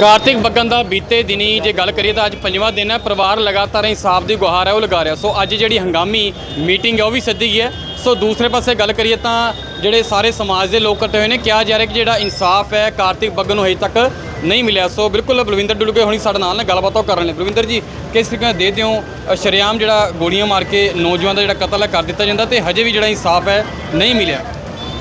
ਕਾਰਤਿਕ ਬੱਗਨ ਦਾ ਬੀਤੇ ਦਿਨੀ ਜੇ ਗੱਲ ਕਰੀਏ ਤਾਂ ਅੱਜ ਪੰਜਵਾਂ ਦਿਨ ਹੈ ਪਰਿਵਾਰ ਲਗਾਤਾਰ ਇਨਸਾਫ ਦੀ ਗੁਹਾਰ ਹੈ ਉਹ ਲਗਾ ਰਿਹਾ। ਸੋ ਅੱਜ ਜਿਹੜੀ ਹੰਗਾਮੀ ਮੀਟਿੰਗ ਹੈ ਉਹ ਵੀ ਸੱਦੀ ਗਈ ਹੈ। ਸੋ ਦੂਸਰੇ ਪਾਸੇ ਗੱਲ ਕਰੀਏ ਤਾਂ ਜਿਹੜੇ ਸਾਰੇ ਸਮਾਜ ਦੇ ਲੋਕ ਇਕੱਠੇ ਹੋਏ ਨੇ ਕਿਹਾ ਜਾ ਰਿਹਾ ਕਿ ਜਿਹੜਾ ਇਨਸਾਫ ਹੈ ਕਾਰਤਿਕ ਬੱਗਨ ਨੂੰ ਹਜੇ ਤੱਕ ਨਹੀਂ ਮਿਲਿਆ। ਸੋ ਬਿਲਕੁਲ ਬਲਵਿੰਦਰ ਡੁਲਗੇ ਹੁਣੀ ਸਾਡੇ ਨਾਲ ਨੇ ਗੱਲਬਾਤ ਉਹ ਕਰਨ ਲਈ ਬਲਵਿੰਦਰ ਜੀ ਕਿਸ ਤਰੀਕੇ ਨਾਲ ਦੇਖਦੇ ਹੋ ਅ, ਸ਼ਰੇਆਮ ਜਿਹੜਾ ਗੋਲੀਆਂ ਮਾਰ ਕੇ ਨੌਜਵਾਨ ਦਾ ਜਿਹੜਾ ਕਤਲ ਹੈ ਕਰ ਦਿੱਤਾ ਜਾਂਦਾ ਤੇ ਹਜੇ ਵੀ ਜਿਹੜਾ ਇਨਸਾਫ ਹੈ ਨਹੀਂ ਮਿਲਿਆ।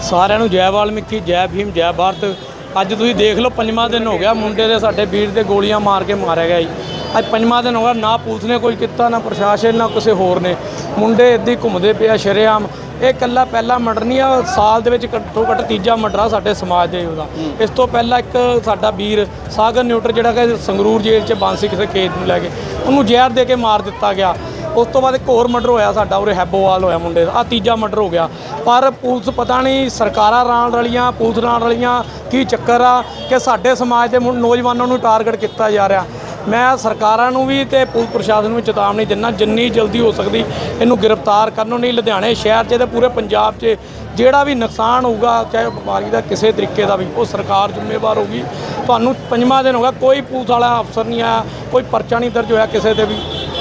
ਸਾਰਿਆਂ ਨੂੰ ਜੈ ਵਾਲਮੀਕੀ ਜੈ ਭੀਮ ਜੈ ਭਾਰਤ। ਅੱਜ ਤੁਸੀਂ ਦੇਖ ਲਓ ਪੰਜਵਾਂ ਦਿਨ ਹੋ ਗਿਆ ਮੁੰਡੇ ਦੇ ਸਾਡੇ ਵੀਰ ਦੇ ਗੋਲੀਆਂ ਮਾਰ ਕੇ ਮਾਰਿਆ ਗਿਆ ਜੀ। ਅੱਜ ਪੰਜਵਾਂ ਦਿਨ ਹੋ ਗਿਆ ਨਾ ਪੁਲਿਸ ਨੇ ਕੋਈ ਕੀਤਾ ਨਾ ਪ੍ਰਸ਼ਾਸਨ ਨਾ ਕਿਸੇ ਹੋਰ ਨੇ। ਮੁੰਡੇ ਇੱਦਾਂ ਹੀ ਘੁੰਮਦੇ ਪਿਆ ਸ਼ਰੇਆਮ। ਇਹ ਕੱਲਾ ਪਹਿਲਾ ਮਰਡਰ ਨਹੀਂ ਆ ਸਾਲ ਦੇ ਵਿੱਚ ਘੱਟੋ ਘੱਟ ਤੀਜਾ ਮਰਡਰ ਆ ਸਾਡੇ ਸਮਾਜ ਦੇ ਉਹਦਾ। ਇਸ ਤੋਂ ਪਹਿਲਾਂ ਇੱਕ ਸਾਡਾ ਵੀਰ ਸਾਗਰ ਨਿਊਟਰ ਜਿਹੜਾ ਕਿ ਸੰਗਰੂਰ ਜੇਲ੍ਹ 'ਚ ਬੰਦ ਸੀ ਕਿਸੇ ਖੇਤ ਨੂੰ ਲੈ ਕੇ ਉਹਨੂੰ ਜ਼ਹਿਰ ਦੇ ਕੇ ਮਾਰ ਦਿੱਤਾ ਗਿਆ। ਉਸ ਤੋਂ ਬਾਅਦ ਇੱਕ ਹੋਰ ਮਰਡਰ ਹੋਇਆ ਸਾਡਾ, ਉਰੇ ਹੈਬੋਵਾਲ ਹੋਇਆ ਮੁੰਡੇ ਦਾ। ਆ ਤੀਜਾ ਮਰਡਰ ਹੋ ਗਿਆ। ਪਰ ਪੁਲਿਸ ਪਤਾ ਨਹੀਂ ਸਰਕਾਰਾਂ ਨਾਲ ਰਲੀਆਂ, ਪੁਲਿਸ ਨਾਲ ਰਲੀਆਂ, ਕੀ ਚੱਕਰ ਆ ਕਿ ਸਾਡੇ ਸਮਾਜ ਦੇ ਨੌਜਵਾਨਾਂ ਨੂੰ ਟਾਰਗੇਟ ਕੀਤਾ ਜਾ ਰਿਹਾ। ਮੈਂ ਸਰਕਾਰਾਂ ਨੂੰ ਵੀ ਤੇ ਪੁਲਿਸ ਪ੍ਰਸ਼ਾਸਨ ਨੂੰ ਵੀ ਚੇਤਾਵਨੀ ਦਿੰਦਾ, ਜਿੰਨੀ ਜਲਦੀ ਹੋ ਸਕਦੀ ਇਹਨੂੰ ਗ੍ਰਿਫਤਾਰ ਕਰਨ ਨਹੀਂ, ਲੁਧਿਆਣੇ ਸ਼ਹਿਰ 'ਚ ਤੇ ਪੂਰੇ ਪੰਜਾਬ 'ਚ ਜਿਹੜਾ ਵੀ ਨੁਕਸਾਨ ਹੋਊਗਾ, ਚਾਹੇ ਬਿਮਾਰੀ ਦਾ, ਕਿਸੇ ਤਰੀਕੇ ਦਾ ਵੀ, ਉਹ ਸਰਕਾਰ ਜ਼ਿੰਮੇਵਾਰ ਹੋਊਗੀ। ਤੁਹਾਨੂੰ ਪੰਜਵਾਂ ਦਿਨ ਹੋ ਗਿਆ, ਕੋਈ ਪੁਲਿਸ ਵਾਲਾ ਅਫਸਰ ਨਹੀਂ ਆਇਆ, ਕੋਈ ਪਰਚਾ ਨਹੀਂ ਦਰਜ ਹੋਇਆ ਕਿਸੇ ਤੇ ਵੀ।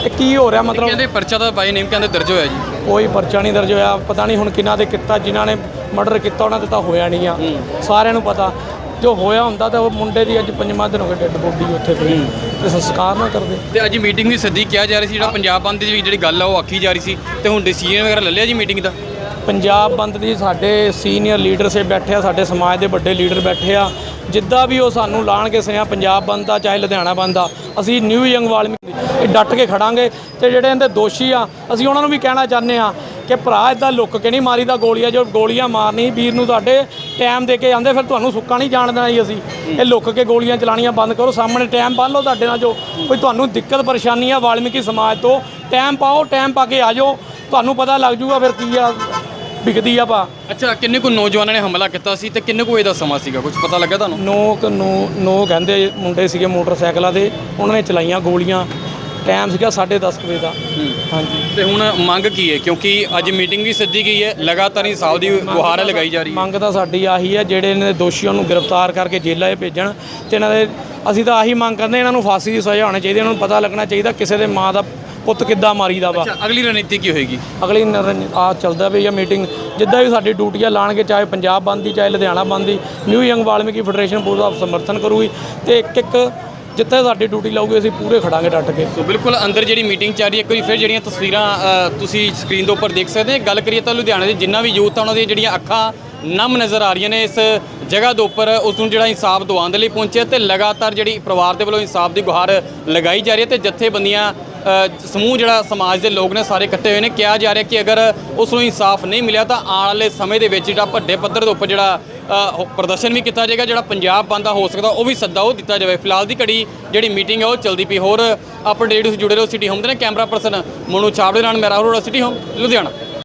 ਇਹ ਕੀ ਹੋ ਰਿਹਾ ਮਤਲਬ? ਕਹਿੰਦੇ ਪਰਚਾ ਤਾਂ ਬਾਈ ਨੇਮ ਕਹਿੰਦੇ ਦਰਜ ਹੋਇਆ ਜੀ। ਕੋਈ ਪਰਚਾ ਨਹੀਂ ਦਰਜ ਹੋਇਆ ਪਤਾ ਨਹੀਂ ਹੁਣ ਕਿਹਨਾਂ ਦੇ ਕੀਤਾ ਜਿਨ੍ਹਾਂ ਨੇ ਮਰਡਰ ਕੀਤਾ ਉਹਨਾਂ ਦੇ ਤਾਂ ਹੋਇਆ ਨਹੀਂ ਆ। ਸਾਰਿਆਂ ਨੂੰ ਪਤਾ। ਜੋ ਹੋਇਆ ਹੁੰਦਾ ਤਾਂ ਉਹ ਮੁੰਡੇ ਦੀ ਅੱਜ ਪੰਜਵਾਂ ਦਿਨ ਹੋ ਗਿਆ ਡੈੱਡ ਬੋਡੀ ਉੱਥੇ ਪਈ ਤੇ ਸੰਸਕਾਰ ਨਾ ਕਰਦੇ। ਤੇ ਅੱਜ ਮੀਟਿੰਗ ਵੀ ਸੱਦੀ ਕਿਹਾ ਜਾ ਰਹੀ ਸੀ ਜਿਹੜਾ ਪੰਜਾਬ ਬੰਦ ਦੀ ਜਿਹੜੀ ਗੱਲ ਆ ਉਹ ਆਖੀ ਜਾ ਰਹੀ ਸੀ। ਤੇ ਹੁਣ ਡਿਸੀਜਨ ਵਗੈਰਾ ਲੈ ਲਿਆ ਜੀ ਮੀਟਿੰਗ ਦਾ? ਪੰਜਾਬ ਬੰਦ ਦੀ ਸਾਡੇ ਸੀਨੀਅਰ ਲੀਡਰ ਸੇ ਬੈਠੇ ਆ, ਸਾਡੇ ਸਮਾਜ ਦੇ ਵੱਡੇ ਲੀਡਰ ਬੈਠੇ ਆ। ਜਿੱਦਾਂ ਵੀ ਉਹ ਸਾਨੂੰ ਲਾਣਗੇ ਸਿਆ ਪੰਜਾਬ ਬੰਦ ਦਾ, ਚਾਹੇ ਲੁਧਿਆਣਾ ਬੰਦ ਆ ਅਸੀਂ ਨਿਊ ਯੰਗ ਵਾਲਮੀਕੀ ਇਹ ਡਟ ਕੇ ਖੜਾਂਗੇ ਤੇ ਜਿਹੜੇ ਇਹਦੇ ਦੋਸ਼ੀ ਆ, ਅਸੀਂ ਉਹਨਾਂ ਨੂੰ ਵੀ ਕਹਿਣਾ ਚਾਹੁੰਦੇ ਆ ਕਿ ਭਰਾ ਇਦਾਂ ਲੁੱਕ ਕੇ ਨਹੀਂ ਮਾਰੀਦਾ ਗੋਲੀਆਂ, ਜੋ ਗੋਲੀਆਂ ਮਾਰਨੀ ਵੀਰ ਨੂੰ ਤੁਹਾਡੇ ਟਾਈਮ ਦੇ ਕੇ ਜਾਂਦੇ ਫਿਰ ਤੁਹਾਨੂੰ ਸੁੱਕਾ ਨਹੀਂ ਜਾਣ ਦੇਣਾ ਜੀ ਅਸੀਂ। ਇਹ ਲੁੱਕ ਕੇ ਗੋਲੀਆਂ ਚਲਾਣੀਆਂ ਬੰਦ ਕਰੋ, ਸਾਹਮਣੇ ਟਾਈਮ ਪਾ ਲਓ ਤੁਹਾਡੇ ਨਾਲ ਜੋ ਕੋਈ ਤੁਹਾਨੂੰ ਦਿੱਕਤ ਪਰੇਸ਼ਾਨੀ ਆ ਵਾਲਮੀਕੀ ਸਮਾਜ ਤੋਂ ਟਾਈਮ ਪਾਓ ਟਾਈਮ ਪਾ ਕੇ ਆ ਜਾਓ। ਤੁਹਾਨੂੰ ਪਤਾ ਲੱਗ ਜੂਗਾ ਫਿਰ ਕੀ ਆ ਵਿਕਦੀ ਆ ਪਾ ਅੱਛਾ ਕਿੰਨੇ ਕੁ ਨੌਜਵਾਨਾਂ ਨੇ ਹਮਲਾ ਕੀਤਾ ਸੀ ਤੇ ਕਿੰਨੇ ਕੁ ਇਹਦਾ ਸਮਾਂ ਸੀਗਾ? ਕੁਝ ਪਤਾ ਲੱਗਾ ਤੁਹਾਨੂੰ? ਨੋ ਕੁ ਨੋ ਨੋ ਕਹਿੰਦੇ ਮੁੰਡੇ ਸੀਗੇ ਮੋਟਰਸਾਈਕਲਾਂ ਦੇ। ਉਹਨਾਂ ਨੇ ਚਲਾਈਆਂ ਗੋਲੀਆਂ। ਟਾਈਮ ਸੀਗਾ 10:30 ਵਜੇ ਦਾ। ਹਾਂਜੀ। ਤੇ ਹੁਣ ਮੰਗ ਕੀ ਹੈ? ਕਿਉਂਕਿ ਅੱਜ ਮੀਟਿੰਗ ਵੀ ਸੱਦੀ ਗਈ ਹੈ। ਲਗਾਤਾਰ ਇਨਸਾਫ ਦੀ ਗੁਹਾਰ ਲਗਾਈ ਜਾ ਰਹੀ ਹੈ। ਮੰਗ ਤਾਂ ਸਾਡੀ ਆਹੀ ਹੈ। ਜਿਹੜੇ ਇਹਨਾਂ ਦੇ ਦੋਸ਼ੀਆਂ ਨੂੰ ਗ੍ਰਿਫਤਾਰ ਕਰਕੇ ਜੇਲ੍ਹਾਂ 'ਚ ਭੇਜਣ ਤੇ ਇਹਨਾਂ ਦੇ ਅਸੀਂ ਤਾਂ ਆਹੀ ਮੰਗ ਕਰਦੇ ਇਹਨਾਂ ਨੂੰ ਫਾਂਸੀ ਦੀ ਸਜ਼ਾ ਹੋਣੀ ਚਾਹੀਦੀ ਇਹਨਾਂ ਨੂੰ ਪਤਾ ਲੱਗਣਾ ਚਾਹੀਦਾ ਕਿਸੇ ਦੇ ਮਾਂ ਦਾ ਪੁੱਤ ਕਿੱਦਾਂ ਮਾਰੀਦਾ ਵਾ? ਅੱਛਾ ਅਗਲੀ ਰਣਨੀਤੀ ਕੀ ਹੋਏਗੀ? ਅਗਲੀ ਆ ਚੱਲਦਾ ਵੀ ਇਹ ਮੀਟਿੰਗ। ਜਿੱਦਾਂ ਵੀ ਸਾਡੀ ਡਿਊਟੀਆਂ ਲਾਣਗੇ ਚਾਹੇ ਪੰਜਾਬ ਬੰਦ ਦੀ ਚਾਹੇ ਲੁਧਿਆਣਾ ਬੰਦ ਦੀ ਨਿਊ ਯੰਗ ਵਾਲਮੀਕੀ ਫੈਡਰੇਸ਼ਨ ਪੂਰਾ ਸਮਰਥਨ ਕਰੂਗੀ ਤੇ ਇੱਕ ਇੱਕ ਜਿੱਥੇ ਸਾਡੀ ਡਿਊਟੀ ਲਾਊਗੀ ਅਸੀਂ ਪੂਰੇ ਖੜਾਂਗੇ ਡਟ ਕੇ। ਸੋ ਬਿਲਕੁਲ ਅੰਦਰ ਜਿਹੜੀ ਮੀਟਿੰਗ ਚੱਲ ਰਹੀ ਹੈ ਇੱਕ ਵਾਰੀ ਫਿਰ ਜਿਹੜੀਆਂ ਤਸਵੀਰਾਂ ਤੁਸੀਂ ਸਕਰੀਨ ਦੇ ਉੱਪਰ ਦੇਖ ਸਕਦੇ ਹੋ। ਗੱਲ ਕਰੀਏ ਤਾਂ ਲੁਧਿਆਣੇ ਦੇ ਜਿੰਨਾ ਵੀ ਯੂਥ ਆ ਉਹਨਾਂ ਦੀਆਂ ਜਿਹੜੀਆਂ ਅੱਖਾਂ ਨਮ ਨਜ਼ਰ ਆ ਰਹੀਆਂ ਨੇ ਇਸ ਜਗ੍ਹਾ ਦੇ ਉੱਪਰ। ਉਸ ਨੂੰ ਜਿਹੜਾ ਇਨਸਾਫ ਦਿਵਾਉਣ ਦੇ ਲਈ ਪਹੁੰਚਿਆ ਤੇ ਲਗਾਤਾਰ ਜਿਹੜੀ ਪਰਿਵਾਰ ਦੇ ਵੱਲੋਂ ਇਨਸਾਫ ਦੀ ਗੁਹਾਰ ਲਗਾਈ ਜਾ ਰਹੀ ਹੈ ਤੇ ਜਥੇਬੰਦੀਆਂ ਸਮੂਹ ਜਿਹੜਾ ਸਮਾਜ ਦੇ ਲੋਕ ਨੇ ਸਾਰੇ ਇਕੱਠੇ ਹੋਏ ਨੇ। ਕਿਹਾ ਜਾ ਰਿਹਾ ਕਿ ਅਗਰ ਉਸ ਨੂੰ ਇਨਸਾਫ ਨਹੀਂ ਮਿਲਿਆ ਤਾਂ ਆਉਣ ਵਾਲੇ ਸਮੇਂ ਦੇ ਵਿੱਚ ਜਿਹੜਾ ਵੱਡੇ ਪੱਧਰ ਦੇ ਉੱਪਰ ਜਿਹੜਾ ਪ੍ਰਦਰਸ਼ਨ ਵੀ ਕੀਤਾ ਜਾਏਗਾ। ਜਿਹੜਾ ਪੰਜਾਬ ਬੰਦਾ ਹੋ ਸਕਦਾ, ਉਹ ਵੀ ਸੱਦਾ ਉਹ ਦਿੱਤਾ ਜਾਵੇ। ਫਿਲਹਾਲ ਦੀ ਘੜੀ ਜਿਹੜੀ ਮੀਟਿੰਗ ਹੈ ਉਹ ਚੱਲਦੀ ਪਈ। ਹੋਰ, ਅਪਡੇਟ ਰੇਡੀਓ ਜੁੜੇ ਰਹੋ ਸਿਟੀ ਹੋਮ ਦੇ ਨਾਲ। ਕੈਮਰਾ ਪਰਸਨ ਮੋਨੂ ਚਾਵੜੇ ਨਾਲ। ਮੈਂ ਰਾਹੁਲ ਸਿਟੀ ਹੋਮ, ਲੁਧਿਆਣਾ।